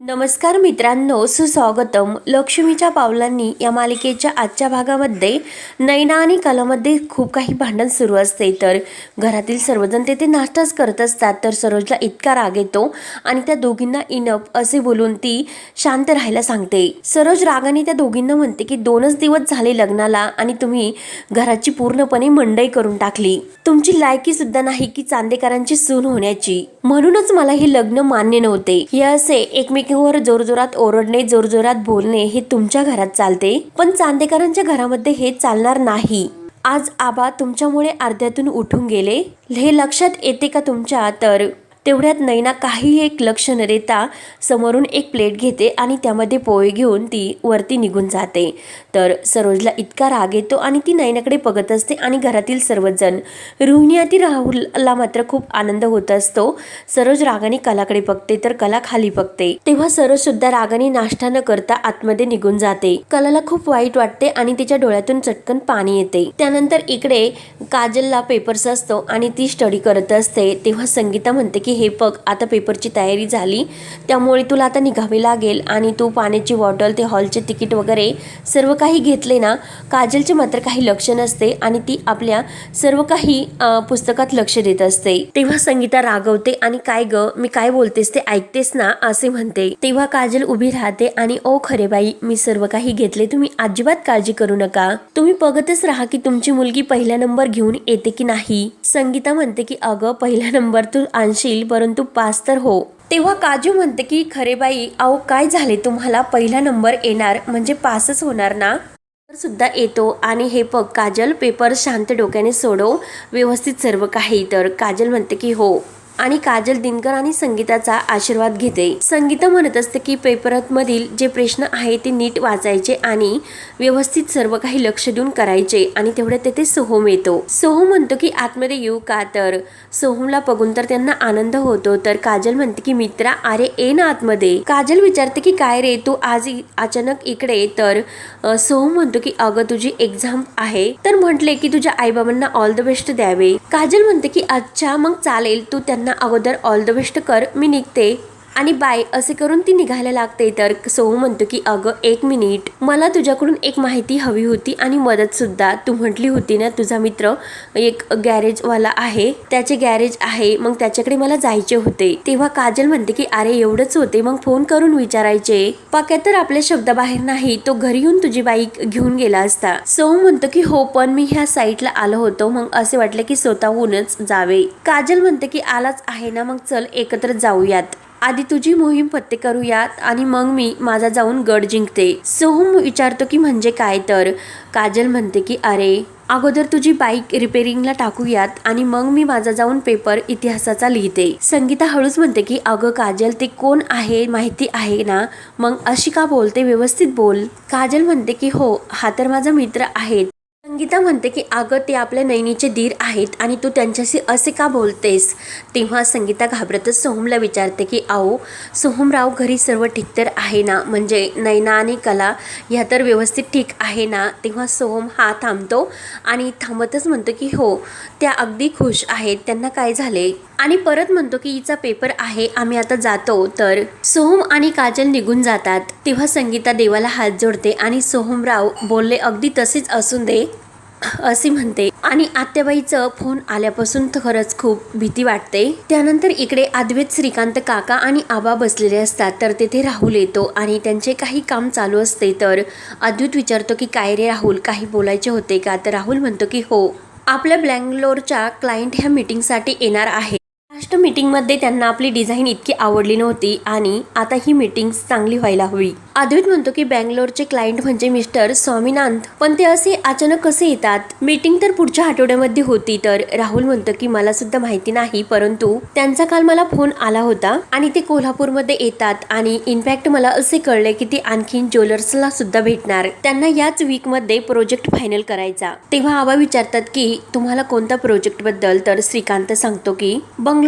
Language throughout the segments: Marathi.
नमस्कार मित्रांनो सुस्वागतम. लक्ष्मीच्या पावलांनी या मालिकेच्या आजच्या भागामध्ये नैना आणि कलामध्ये खूप काही भांडण सुरू असते. तर घरातील सर्वजण तेथे नाश्ताच करत असतात. तर सरोजला इतका राग येतो आणि त्या दोघींना इनप असे बोलून ती शांत राहायला सांगते. सरोज रागाने त्या दोघींना म्हणते की दोनच दिवस झाले लग्नाला आणि तुम्ही घराची पूर्णपणे मंडई करून टाकली. तुमची लायकी सुद्धा नाही की चांदेकरांची सून होण्याची. म्हणूनच मला हे लग्न मान्य नव्हते. हे असे एकमेक एकमेकींवर जोरजोरात ओरडणे जोरजोरात बोलणे हे तुमच्या घरात चालते? पण चांदेकरांच्या घरामध्ये हे चालणार नाही. आज आबा तुमच्यामुळे अर्ध्यातून उठून गेले. हे लक्षात येते का तुमच्या? तर तेवढ्यात नैना काही एक लक्ष न देता समोरून एक प्लेट घेते आणि त्यामध्ये पोहे घेऊन ती वरती निघून जाते. तर सरोजला इतका राग येतो आणि ती नैनाकडे बघत असते आणि घरातील सर्वजण. रोहिणी आणि राहुलला मात्र खूप आनंद होत असतो. सरोज रागाने कलाकडे बघते तर कला खाली बघते. तेव्हा सरोज सुद्धा रागाने नाश्ता न करता आतमध्ये निघून जाते. कलाला खूप वाईट वाटते आणि तिच्या डोळ्यातून चटकन पाणी येते. त्यानंतर इकडे काजलला पेपर्स असतो आणि ती स्टडी करत असते. तेव्हा संगीता म्हणते की हे बघ आता पेपरची तयारी झाली. त्यामुळे तुला आता निघावे लागेल आणि तू पाण्याची बॉटल ते हॉलचे तिकीट वगैरे सर्व काही घेतले ना काजलचे मात्र काही लक्ष नसते आणि ती आपल्या सर्व काही पुस्तकात लक्ष देत असते. तेव्हा संगीता रागवते आणि काय ग मी काय बोलतेस ते ऐकतेस ना असे म्हणते. तेव्हा काजल उभी राहते आणि ओ खरे बाई मी सर्व काही घेतले तुम्ही अजिबात काळजी करू नका. तुम्ही बघतच राहा की तुमची मुलगी पहिला नंबर घेऊन येते की नाही. संगीता म्हणते की अगं पहिला नंबर तू आणशील परंतु पास तर हो. तेव्हा काजू म्हणते की खरे बाई अहो काय झाले? तुम्हाला पहिला नंबर येणार म्हणजे पासच होणार ना? तर सुद्धा येतो. आणि हे बघ काजल पेपर शांत डोक्याने सोडव. व्यवस्थित सर्व काही. तर काजल म्हणते की हो. आणि काजल दिनकर आणि संगीताचा आशीर्वाद घेते. संगीता म्हणत असते की पेपरात मधील जे प्रश्न आहे ते नीट वाचायचे आणि व्यवस्थित सर्व काही लक्ष देऊन करायचे आणि तेवढ्यात तेथे सोहम येतो. सोहम म्हणतो की आतमध्ये येऊ का तर? सोहमला बघून तर त्यांना आनंद होतो तर काजल म्हणते की मित्रा अरे ये ना आतमध्ये. काजल विचारते की काय रे तू आज अचानक इकडे तर सोहम म्हणतो की अगं तुझी एक्झाम आहे. तर म्हटले की तुझ्या आईबाबांना ऑल द बेस्ट द्यावे. काजल म्हणते की अच्छा मग चालेल तू त्यांना अगोदर ऑल द बेस्ट कर. मी निघते. आणि बाय असे करून ती निघायला लागते. तर सोहू म्हणतो की अगं एक मिनिट. मला तुझ्याकडून एक माहिती हवी होती आणि मदत सुद्धा. तू म्हटली होती ना तुझा मित्र एक गॅरेजवाला आहे. त्याचे गॅरेज आहे. मग त्याच्याकडे मला जायचे होते. तेव्हा काजल म्हणते की अरे एवढंच होते. मग फोन करून विचारायचे. पाक्यात तर आपल्या शब्दाबाहेर नाही. तो घरी येऊन तुझी बाईक घेऊन गेला असता. सोहू म्हणतो की हो पण मी ह्या साईटला आलो होतो. मग असे वाटले की स्वतःहूनच जावे. काजल म्हणते की आलाच आहे ना. मग चल एकत्र जाऊयात. आधी तुझी मोहीम पत्ते करूयात आणि मग मी माझा जाऊन गड जिंकते. सोहम विचारतो की म्हणजे काय तर? काजल म्हणते की अरे अगोदर तुझी बाईक रिपेरिंगला टाकूयात आणि मग मी माझा जाऊन पेपर इतिहासाचा लिहिते. संगीता हळूच म्हणते की अगं काजल ते कोण आहे? माहिती आहे ना? मग अशी का बोलते? व्यवस्थित बोल. काजल म्हणते की हो हा तर माझा मित्र आहे. गीता म्हणते की अगं ते आपल्या नैनीचे धीर आहेत आणि तू त्यांच्याशी असे का बोलतेस? तेव्हा संगीता घाबरतच सोहमला विचारते की आओ सोहमराव घरी सर्व ठीक तर आहे ना? म्हणजे नैना आणि कला ह्या तर व्यवस्थित ठीक आहे ना? तेव्हा सोहम हा थांबतो आणि थांबतच म्हणतो की हो त्या अगदी खुश आहेत त्यांना काय झाले? आणि परत म्हणतो की हिचा पेपर आहे आम्ही आता जातो. तर सोहम आणि काजल निघून जातात. तेव्हा संगीता देवाला हात जोडते आणि सोहमराव बोलले अगदी तसेच असून दे. असे म्हणते. आणि आत्याबाईचं फोन आल्यापासून तर खरंच खूप भीती वाटते. त्यानंतर इकडे अद्वैत श्रीकांत काका आणि आबा बसलेले असतात. तर तेथे राहुल येतो आणि त्यांचे काही काम चालू असते तर अद्वैत विचारतो की काय रे राहुल काही बोलायचे होते का? तर राहुल म्हणतो की हो आपल्या बँगलोरच्या क्लायंट ह्या मीटिंगसाठी येणार आहे. लास्ट मीटिंगमध्ये त्यांना आपली डिझाईन इतकी आवडली नव्हती आणि आता ही मीटिंग चांगली व्हायला हवी. अद्वैत म्हणतो की बँगलोरचे क्लायंट म्हणजे मिस्टर स्वामीनाथ. पण ते असे अचानक कसे येतात? मीटिंग तर पुढच्या आठवड्यामध्ये होती तर राहुल म्हणतो की मला सुद्धा माहिती नाही परंतु त्यांचा काल मला फोन आला होता आणि ते कोल्हापूरमध्ये येतात आणि इनफॅक्ट मला असे कळले की ते आणखीन ज्वेलर्सला सुद्धा भेटणार. त्यांना याच वीकमध्ये प्रोजेक्ट फायनल करायचा. तेव्हा आबा विचारतात की तुम्हाला कोणत्या प्रोजेक्टबद्दल तर श्रीकांत सांगतो की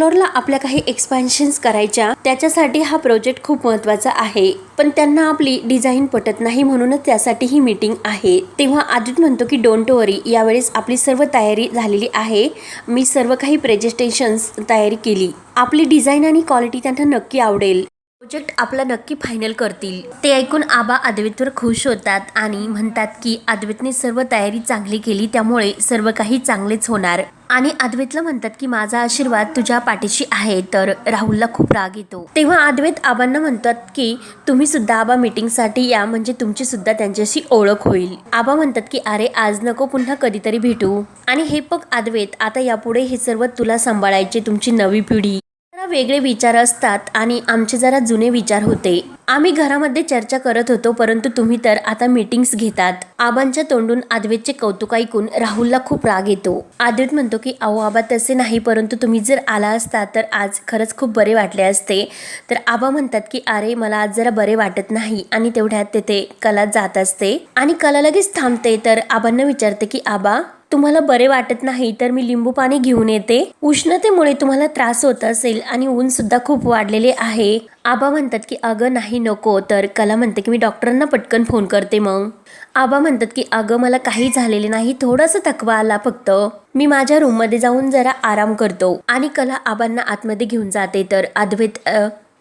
बंगलोरला आपल्या काही एक्सपान्शन्स करायच्या त्याच्यासाठी हा प्रोजेक्ट खूप महत्त्वाचा आहे. पण त्यांना आपली डिझाईन पटत नाही म्हणूनच त्यासाठी ही मीटिंग आहे. तेव्हा आदित म्हणतो की डोंट वरी यावेळेस आपली सर्व तयारी झालेली आहे. मी सर्व काही प्रेजेस्टेशन्स तयारी केली. आपली डिझाईन आणि क्वालिटी त्यांना नक्की आवडेल. प्रोजेक्ट आपला नक्की फायनल करतील. ते ऐकून आबा अद्वैतवर खुश होतात आणि म्हणतात की अद्वैतने सर्व तयारी चांगली केली त्यामुळे सर्व काही चांगलेच होणार. आणि अद्वैतला म्हणतात की माझा आशीर्वाद तुझ्या पाठीशी आहे तर राहुलला खूप राग येतो. तेव्हा अद्वैत आबांना म्हणतात की तुम्ही सुद्धा आबा मीटिंगसाठी या म्हणजे तुमची सुद्धा त्यांच्याशी ओळख होईल. आबा म्हणतात की अरे आज नको पुन्हा कधीतरी भेटू. आणि हे बघ अद्वैत आता यापुढे हे सर्व तुला सांभाळायचे तुमची नवी पिढी. जरा वेगळे विचार असतात आणि आमचे जरा जुने विचार होते. आम्ही घरामध्ये चर्चा करत होतो परंतु तुम्ही तर आता मीटिंग्स घेतात. आबांच्या तोंडून आद्वेतचे कौतुक ऐकून राहुलला खूप राग येतो. आदवेत म्हणतो की अहो आबा तसे नाही परंतु तुम्ही जर आला असता तर आज खरंच खूप बरे वाटले असते. तर आबा म्हणतात की अरे मला आज जरा बरे वाटत नाही. आणि तेवढ्यात तेथे कला जात असते. आणि कला लगेच थांबते. तर आबांना विचारते की आबा तुम्हाला बरे वाटत नाही तर मी लिंबू पाणी घेऊन येते. उष्णतेमुळे तुम्हाला त्रास होत असेल आणि ऊन सुद्धा खूप वाढलेले आहे. आबा म्हणतात की अगं नाही नको. तर कला म्हणते की मी डॉक्टरांना पटकन फोन करते मग. आबा म्हणतात की अगं मला काही झालेले नाही थोडासा थकवा आला फक्त. मी माझ्या रूममध्ये जाऊन जरा आराम करतो. आणि कला आबांना आतमध्ये घेऊन जाते. तर अद्वैत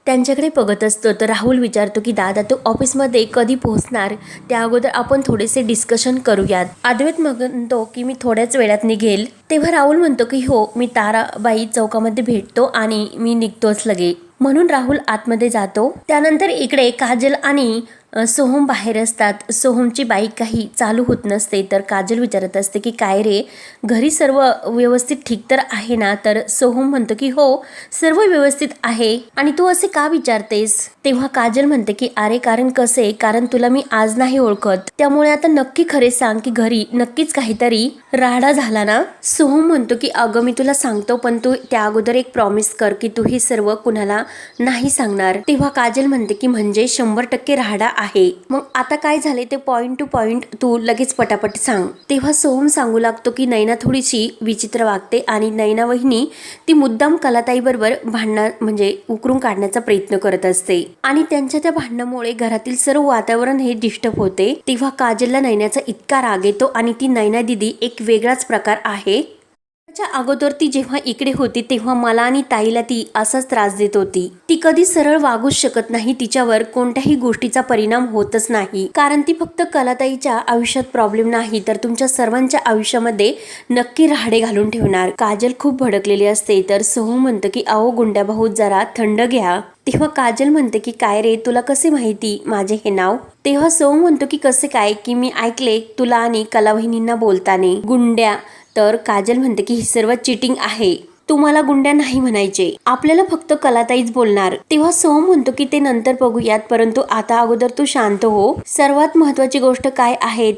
त्यांच्याकडे बघत असतो. तर राहुल विचारतो की दादा तू ऑफिसमध्ये कधी पोहोचणार त्या अगोदर आपण थोडेसे डिस्कशन करूयात. अद्वैत म्हणतो की मी थोड्याच वेळात निघेल. तेव्हा राहुल म्हणतो की हो मी ताराबाई चौकामध्ये भेटतो आणि मी निघतोच लगे म्हणून राहुल आतमध्ये जातो. त्यानंतर इकडे काजल आणि सोहम बाहेर असतात. सोहमची बाईक काही चालू होत नसते तर काजल विचारत असते की काय रे घरी सर्व व्यवस्थित ठीक तर आहे ना? तर सोहम म्हणतो की हो सर्व व्यवस्थित आहे. आणि तू असे का विचारतेस? तेव्हा काजल म्हणते की अरे कारण कसे? कारण तुला मी आज नाही ओळखत. त्यामुळे आता नक्की खरे सांग की घरी नक्कीच काहीतरी राडा झाला ना? सोहम म्हणतो की अगं मी तुला सांगतो पण तू त्या अगोदर एक प्रॉमिस कर की तू हे सर्व कुणाला नाही सांगणार. तेव्हा काजल म्हणते की म्हणजे शंभर टक्के राडा आहे. मग आता काय झाले ते पॉईंट टू पॉईंट तू लगेच पटापट सांग. तेव्हा सोहम सांगू लागतो की नैना थोडीशी विचित्र वागते आणि नैना वहिनी ती मुद्दाम कलाताईबरोबर भांडणं म्हणजे उकरून काढण्याचा प्रयत्न करत असते. आणि त्यांच्या त्या भांडणामुळे घरातील सर्व वातावरण हे डिस्टर्ब होते. तेव्हा काजलला नैनाचा इतका राग येतो आणि ती नैना दिदी एक वेगळाच प्रकार आहे. त्याच्या अगोदर ती जेव्हा इकडे होती तेव्हा मला आणि ताईला ती असाच त्रास देत होती. ती कधी सरळ वागूच शकत नाही तिच्यावर कोणत्याही गोष्टीचा परिणाम होतच नाही. कारण ती फक्त कलाताईच्या आयुष्यात प्रॉब्लेम नाही तर तुमच्या सर्वांच्या आयुष्यामध्ये नक्की राहडे घालून ठेवणार. काजल खूप भडकलेली असते तर सोहम म्हणतं की अहो गुंड्या भाऊ जरा थंड घ्या. तेव्हा काजल म्हणते की काय रे तुला कसे माहिती माझे हे नाव? तेव्हा सोहम म्हणतो की कसे काय? की मी ऐकले तुला आणि कलावहिनींना बोलताने. गुंड्या तर काजल म्हणते की ही सर्व चिटिंग आहे. तुम्हाला गुंड्या नाही म्हणायचे. आपल्याला फक्त कलाताईच बोलणार. तेव्हा सोहम म्हणतो की ते नंतर बघूयात. परंतु आता अगोदर तू शांत हो. सर्वात महत्वाची गोष्ट काय आहे?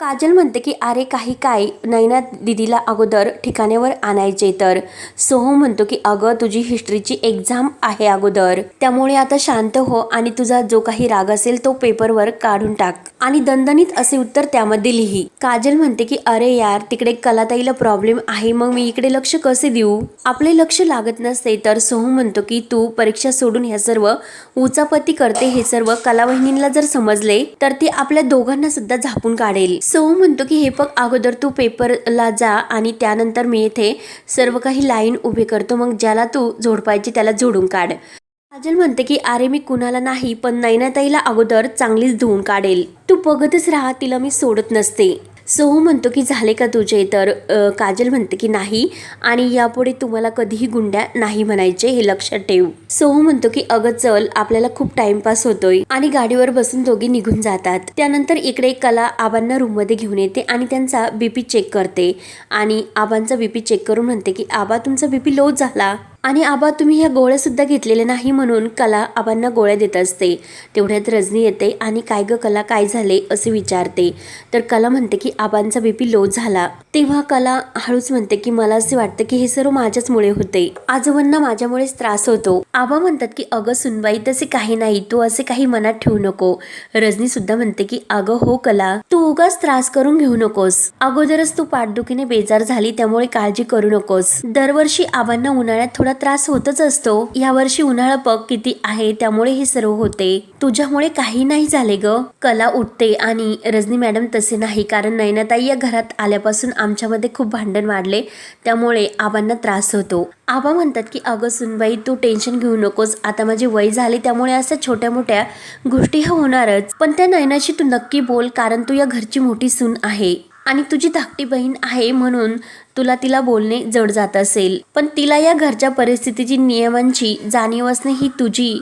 काजल म्हणते की अरे काही काय नैना दिदीला अगोदर ठिकाण्यावर आणायचे तर. सोहम म्हणतो की अगं तुझी हिस्ट्रीची एक्झाम आहे अगोदर. त्यामुळे आता शांत हो आणि तुझा जो काही राग असेल तो पेपरवर काढून टाक. आणि दणदणीत असे उत्तर त्यामध्ये लिही. काजल म्हणते की अरे यार तिकडे कलाताईला प्रॉब्लेम आहे मग मी इकडे लक्ष कसे देऊ? आपले लक्ष लागत नसते तर सोहम म्हणतो की तू परीक्षा सोडून ह्या सर्व उचापती करते हे सर्व कलावहिनींना जर समजले तर ती आपल्या दोघांना सुद्धा झापून काढेल. सो म्हणतो की हे बघ अगोदर तू पेपरला जा आणि त्यानंतर मी येथे सर्व काही लाईन उभे करतो. मग ज्याला तू जोडपायची त्याला जोडून काढ. काजल म्हणते की अरे मी कुणाला नाही पण नैनाताईला अगोदर चांगलीच धुवून काढेल. तू बघतच राहा तिला मी सोडत नसते. सोहम म्हणतो की झाले का तुझे? तर काजल म्हणते की नाही. आणि यापुढे तुम्हाला कधीही गुंड्या नाही म्हणायचे हे लक्षात ठेव. सोहम म्हणतो की अगं चल आपल्याला खूप टाइमपास होतोय. आणि गाडीवर बसून दोघे निघून जातात. त्यानंतर इकडे कला आबांना रूममध्ये घेऊन येते आणि त्यांचा बीपी चेक करते. आणि आबांचा बीपी चेक करून म्हणते की आबा तुमचा बीपी लो झाला. आणि आबा तुम्ही ह्या गोळ्या सुद्धा घेतलेल्या नाही म्हणून कला आबांना गोळ्या देत असते. तेवढ्यात रजनी येते आणि काय ग कला काय झाले? असे विचारते. तर कला म्हणते की आबांचा बीपी लो झाला. तेव्हा कला हळूच म्हणते की मला असे वाटतं की हे सर्व माझ्याचमुळे होते. आजोबांना माझ्यामुळेच त्रास होतो. आबा म्हणतात की अगं सुनबाई तसे काही नाही. तू असे काही मनात ठेवू नको. रजनी सुद्धा म्हणते की अगं हो कला तू उगाच त्रास करून घेऊ नकोस. अगोदरच तू पाठदुखीने बेजार झाली त्यामुळे काळजी करू नकोस. दरवर्षी आबांना उन्हाळ्यात थोडा त्रास होतच असतो. यावर्षी उन्हाळा पग किती आहे त्यामुळे हे सर्व होते. तुझ्यामुळे काही नाही झाले ग. कला उठते आणि रजनी मॅडम तसे नाही कारण नयनाताई या घरात आल्यापासून आमच्यामध्ये खूप भांडण वाढले. त्यामुळे आबांना त्रास होतो. आबा म्हणतात की अगं सुनबाई तू टेन्शन घेऊ नकोस. आता माझी वय झाली त्यामुळे असं छोट्या मोठ्या गोष्टी ह्या होणारच. पण त्या नयनाशी तू नक्की बोल कारण तू या घरची मोठी सून आहे. आणि तुझी धाकटी बहीण आहे म्हणून तुला तिला बोलणे जड जात असेल. पण तिला या घरच्या परिस्थितीची नियमांची जाणीव असणे ही तुझी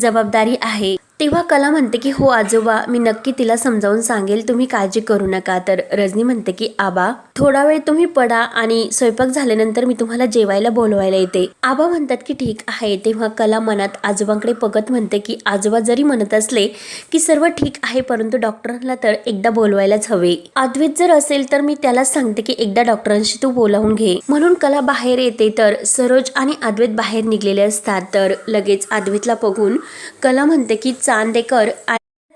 जबाबदारी आहे. तेव्हा कला म्हणते की हो आजोबा मी नक्की तिला समजावून सांगेल. तुम्ही काळजी करू नका. तर रजनी म्हणते की आबा थोडा वेळ तुम्ही पडा आणि स्वयंपाक झाल्यानंतर मी तुम्हाला जेवायला बोलवायला येते. आबा म्हणतात की ठीक आहे. तेव्हा कला मनात आजोबांकडे बघत म्हणते की आजोबा जरी म्हणत असले की सर्व ठीक आहे परंतु डॉक्टरांना तर एकदा बोलवायलाच हवे. अद्वैत जर असेल तर मी त्यालाच सांगते की एकदा डॉक्टरांशी तू बोलावून घे. म्हणून कला बाहेर येते तर सरोज आणि अद्वैत बाहेर निघलेले असतात. तर लगेच अद्वैतला बघून कला म्हणते की चांदेकर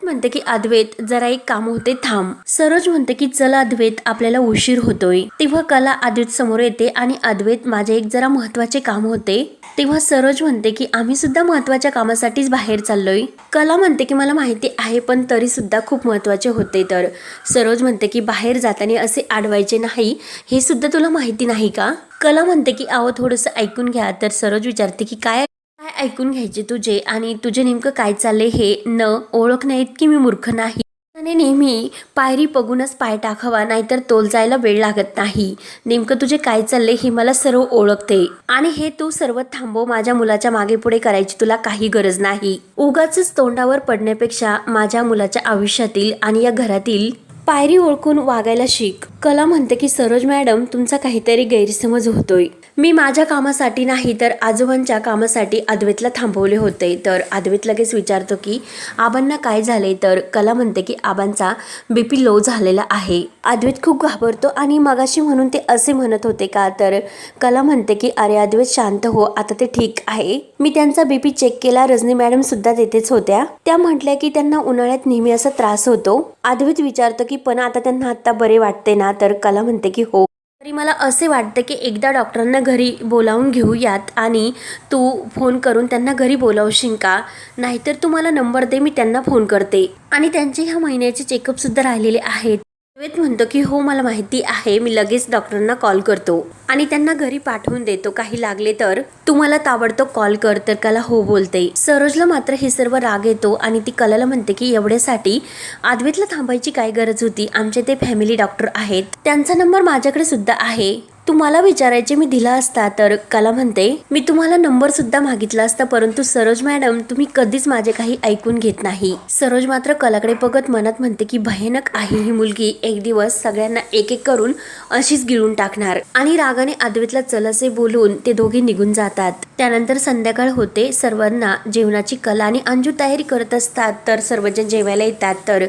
म्हणते की अद्वैत जरा एक काम होते थांब. सरोज म्हणते की चल अद्वैत आपल्याला उशीर होतोय. तेव्हा कला अद्वैत समोर येते आणि अद्वैत माझे एक जरा महत्त्वाचे काम होते. तेव्हा सरोज म्हणते की आम्ही सुद्धा महत्त्वाच्या कामासाठीच बाहेर चाललोय. कला म्हणते की मला माहिती आहे पण तरी सुद्धा खूप महत्त्वाचे होते तर. सरोज म्हणते की बाहेर जाताना असे आडवायचे नाही हे सुद्धा तुला माहिती नाही का? कला म्हणते की आहो थोडंसं ऐकून घ्या. तर सरोज विचारते की काय काय ऐकून घ्यायचे तुझे? आणि तुझे नेमकं काय चालले हे न ओळखण्या इतकी मी मूर्ख नाही. आणि नेहमी पायरी बघूनच पाय टाकावा नाहीतर तोल जायला वेळ लागत नाही. नेमकं तुझे काय चालले हे मला सर्व ओळखते. आणि हे तू सर्व थांबव माझ्या मुलाच्या मागे पुढे करायची तुला काही गरज नाही. उगाच तोंडावर पडण्यापेक्षा माझ्या मुलाच्या आयुष्यातील आणि या घरातील पायरी ओळखून वागायला शिक. कला म्हणते की सरोज मॅडम तुमचा काहीतरी गैरसमज होतोय. मी माझ्या कामासाठी नाही तर आजोबांच्या कामासाठी अद्वैतला थांबवले होते. तर अद्वैत लगेच विचारतो की आबांना काय झाले तर कला म्हणते की आबांचा बीपी लो झालेला आहे. अद्वैत खूप घाबरतो आणि मगाशी म्हणून ते असे म्हणत होते का? तर कला म्हणते की अरे अद्वैत शांत हो आता ते ठीक आहे. मी त्यांचा बीपी चेक केला रजनी मॅडम सुद्धा तेथेच होत्या. त्या म्हटल्या की त्यांना उन्हाळ्यात नेहमी असा त्रास होतो. अद्वैत विचारतो की पण आता त्यांना आता बरे वाटते ना? तर कला म्हणते की हो तरी मला असे वाटतं की एकदा डॉक्टरांना घरी बोलावून घेऊयात आणि तू फोन करून त्यांना घरी बोलावशील का? नाहीतर तू मला नंबर दे मी त्यांना फोन करते. आणि त्यांचे ह्या महिन्याचे चेकअपसुद्धा राहिलेले आहेत. म्हणतो की हो मला माहिती आहे मी लगेच डॉक्टरांना कॉल करतो. आणि त्यांना घरी पाठवून देतो. काही लागले तर तुम्हाला ताबडतोब कॉल कर तर कला हो बोलते. सरोजला मात्र हे सर्व राग येतो आणि ती कलाला म्हणते की एवढ्यासाठी आदवेतला थांबायची काय गरज होती? आमचे ते फॅमिली डॉक्टर आहेत. त्यांचा नंबर माझ्याकडे सुद्धा आहे. तुम्हाला विचारायचे मी दिला असता तर कला म्हणते मी तुम्हाला नंबर सुद्धा मागितला असता परंतु सरोज मॅडम तुम्ही कधीच माझे काही ऐकून घेत नाही. सरोज मात्र कलाकडे बघत मनात म्हणते की भयानक आहे ही मुलगी. एक दिवस सगळ्यांना एक एक करून अशीच गिळून टाकणार. आणि राग रागाने अद्वैतला चल असे बोलून ते दोघे निघून जातात. त्यानंतर संध्याकाळ होते. सर्वांना जेवणाची कला आणि अंजू तयारी करत असतात. तर सर्वजण जेवायला येतात. तर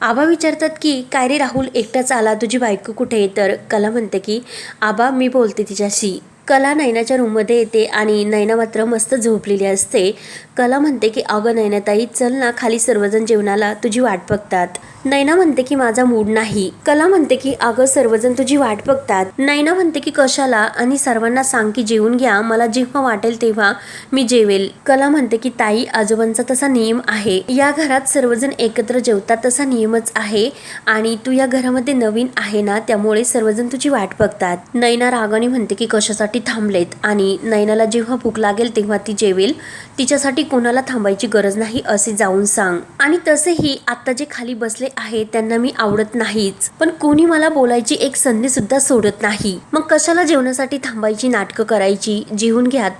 आबा विचारतात की काय रे राहुल एकटाच आला. तुझी बायको कुठे आहे? तर कला म्हणते की आबा मी बोलते तिच्याशी. कला नैनाच्या रूममध्ये येते आणि नैना मात्र मस्त झोपलेली असते. कला म्हणते की अगं नैनाताई चल ना खाली सर्वजण जेवणाला तुझी वाट बघतात. नैना म्हणते की माझा मूड नाही. कला म्हणते की अगं सर्वजण तुझी वाट बघतात. नैना म्हणते की कशाला? आणि सर्वांना सांग की जेवून घ्या मला जेव्हा वाटेल तेव्हा मी जेवेल. कला म्हणते की ताई आजोबांचा तसा नियम आहे. या घरात सर्वजण एकत्र जेवतात तसा नियमच आहे आणि तू या घरामध्ये नवीन आहे ना त्यामुळे सर्वजण तुझी वाट बघतात. नैना रागाने म्हणते की कशासाठी थांबलेत? आणि नैनाला जेव्हा भूक लागेल तेव्हा ती जेवेल. तिच्यासाठी कोणाला थांबायची गरज नाही असे जाऊन सांग. आणि तसेही आता जे खाली बसले आहे त्यांना मी आवडत नाहीच. पण कोणी मला बोलायची एक संधी सुद्धा सोडत नाही. मग कशाला जेवणासाठी थांबायची नाटकं करायची? जेवून घ्यात.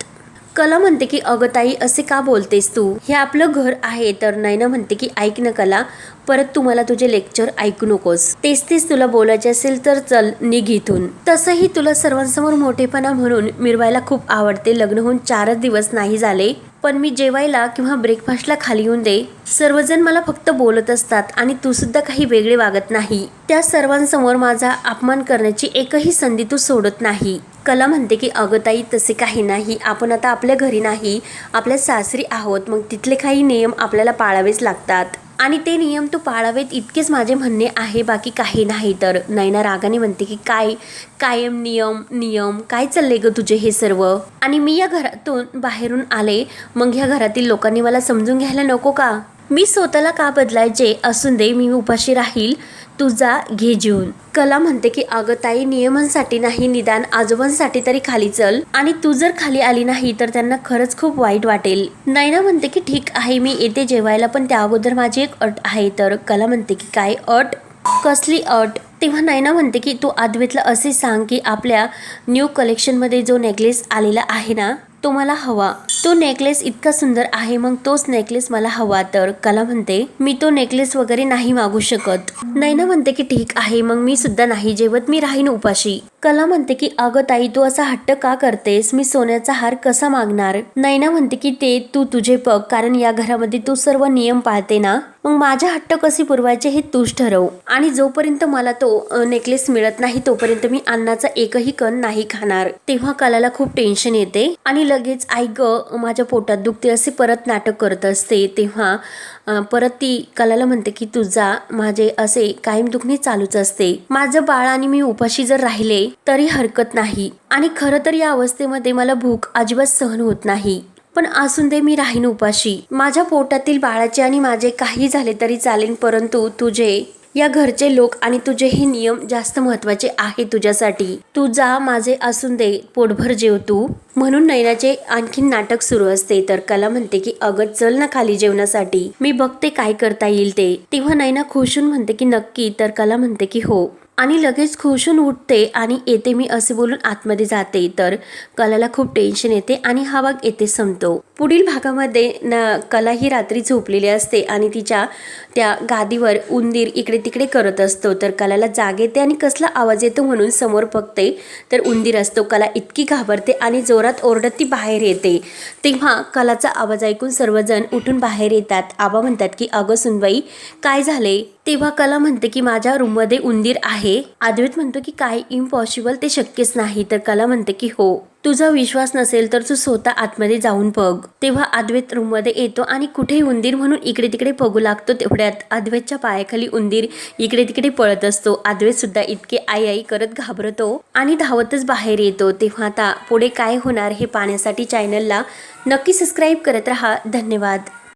कला म्हणते की अगं ताई असे का बोलतेस तू? हे आपलं घर आहे तर नैना म्हणते की ऐक ना कला परत तू मला तुझे लेक्चर ऐकू नकोस. तेच तेच तुला बोलायचे असेल तर चल निघ इथून. तसंही तुला सर्वांसमोर मोठेपणा म्हणून मिरवायला खूप आवडते. लग्न होऊन चारच दिवस नाही झाले. पण मी जेवायला किंवा ब्रेकफास्टला खाली येऊन दे. सर्वजण मला फक्त बोलत असतात आणि तू सुद्धा काही वेगळे वागत नाही. त्या सर्वांसमोर माझा अपमान करण्याची एकही संधी तू सोडत नाही. कला म्हणते की अगताई तसे काही नाही. आपण आता आपल्या घरी नाही. आपल्या सासरी आहोत. मग तिथले काही नियम आपल्याला पाळावेच लागतात. आणि ते नियम तू पाळावेत इतकेच माझे म्हणणे आहे बाकी काही नाही. तर नैना रागाने म्हणते की काय कायम नियम नियम काय चालले ग तुझे हे सर्व? आणि मी या घरातून बाहेरून आले. मग ह्या घरातील लोकांनी मला समजून घ्यायला नको का? मी स्वतःला का बदलायचे? असून दे मी उपाशी राहील. तुझा घे जीवन. कला म्हणते की अगं ताई नियमांसाठी नाही निदान आजोबांसाठी तरी खाली चल. आणि तू जर खाली आली नाही तर त्यांना खरंच खूप वाईट वाटेल. नैना म्हणते की ठीक आहे मी येते जेवायला पण त्या अगोदर माझी एक अट आहे. तर कला म्हणते की काय अट? कसली अट? तेव्हा नैना म्हणते की तू आदवेतला असे सांग की आपल्या न्यू कलेक्शनमध्ये जो नेकलेस आलेला आहे ना तो मला हवा. तो नेकलेस इतका सुंदर आहे मग तोच नेकलेस मला हवा. तर कला म्हणते मी तो नेकलेस वगैरे नाही मागू शकत. नैना म्हणते की ठीक आहे मग मी सुद्धा नाही जेवत मी राहीन उपाशी. कला म्हणते की अगं ताई तू असा हट्ट का करतेस? मी सोन्याचा हार कसा मागणार? नैना म्हणते की ते तू तुझे पग कारण या घरामध्ये तू सर्व नियम पाळते ना? मग माझा हट्ट कसे पुरवायचे हे तूच ठरव. आणि जोपर्यंत मला तो नेकलेस मिळत नाही तोपर्यंत मी अन्नाचा एकही कण नाही खाणार. तेव्हा कलाला खूप टेन्शन येते. आणि लगेच आई ग माझ्या पोटात दुखते असे परत नाटक करत असते. तेव्हा परत ती कलाला म्हणते की तुझा माझे असे कायम दुखणे चालूच असते. माझं बाळ आणि मी उपाशी जर राहिले तरी हरकत नाही. आणि खरं तर या अवस्थेमध्ये मला भूक अजिबात सहन होत नाही. पण असून दे मी राहीन उपाशी. माझ्या पोटातील बाळाचे आणि माझे काही झाले तरी चालेल परंतु तुझे या घरचे लोक आणि तुझे हे नियम जास्त महत्त्वाचे आहे तुझ्यासाठी. तू जा माझे असून दे पोटभर जेव तू. म्हणून नैनाचे आणखीन नाटक सुरू असते. तर कला म्हणते की अगं चल ना खाली जेवणासाठी. मी बघते काय करता येईल ते. तेव्हा नैना खुशून म्हणते की नक्की. तर कला म्हणते की हो. आणि लगेच खुशून उठते आणि येते मी असे बोलून आतमध्ये जाते. तर कलाला खूप टेन्शन येते आणि हा भाग येथे संपतो. पुढील भागामध्ये न कला ही रात्री झोपलेली असते आणि तिच्या त्या गादीवर उंदीर इकडे तिकडे करत असतो. तर कलाला जाग येते आणि कसला आवाज येतो म्हणून समोर बघते. तर उंदीर असतो. कला इतकी घाबरते आणि जोरात ओरडत ती बाहेर येते. तेव्हा कलाचा आवाज ऐकून सर्वजण उठून बाहेर येतात. आबा म्हणतात की अगं सुनबाई काय झाले? तेव्हा कला म्हणते की माझ्या रूममध्ये उंदीर आहे. अद्वैत म्हणतो की काय इम्पॉसिबल ते शक्यच नाही तर कला म्हणते की हो. तुझा विश्वास नसेल तर तू स्वतः आतमध्ये जाऊन बघ. तेव्हा अद्वैत रूममध्ये येतो आणि कुठेही उंदीर म्हणून इकडे तिकडे बघू लागतो तेवढ्यात अद्वैतच्या पायाखाली उंदीर इकडे तिकडे पळत असतो. अद्वैत सुद्धा इतके आई आई करत घाबरतो आणि धावतच बाहेर येतो. तेव्हा आता पुढे काय होणार हे पाहण्यासाठी चॅनलला नक्की सबस्क्राईब करत राहा. धन्यवाद.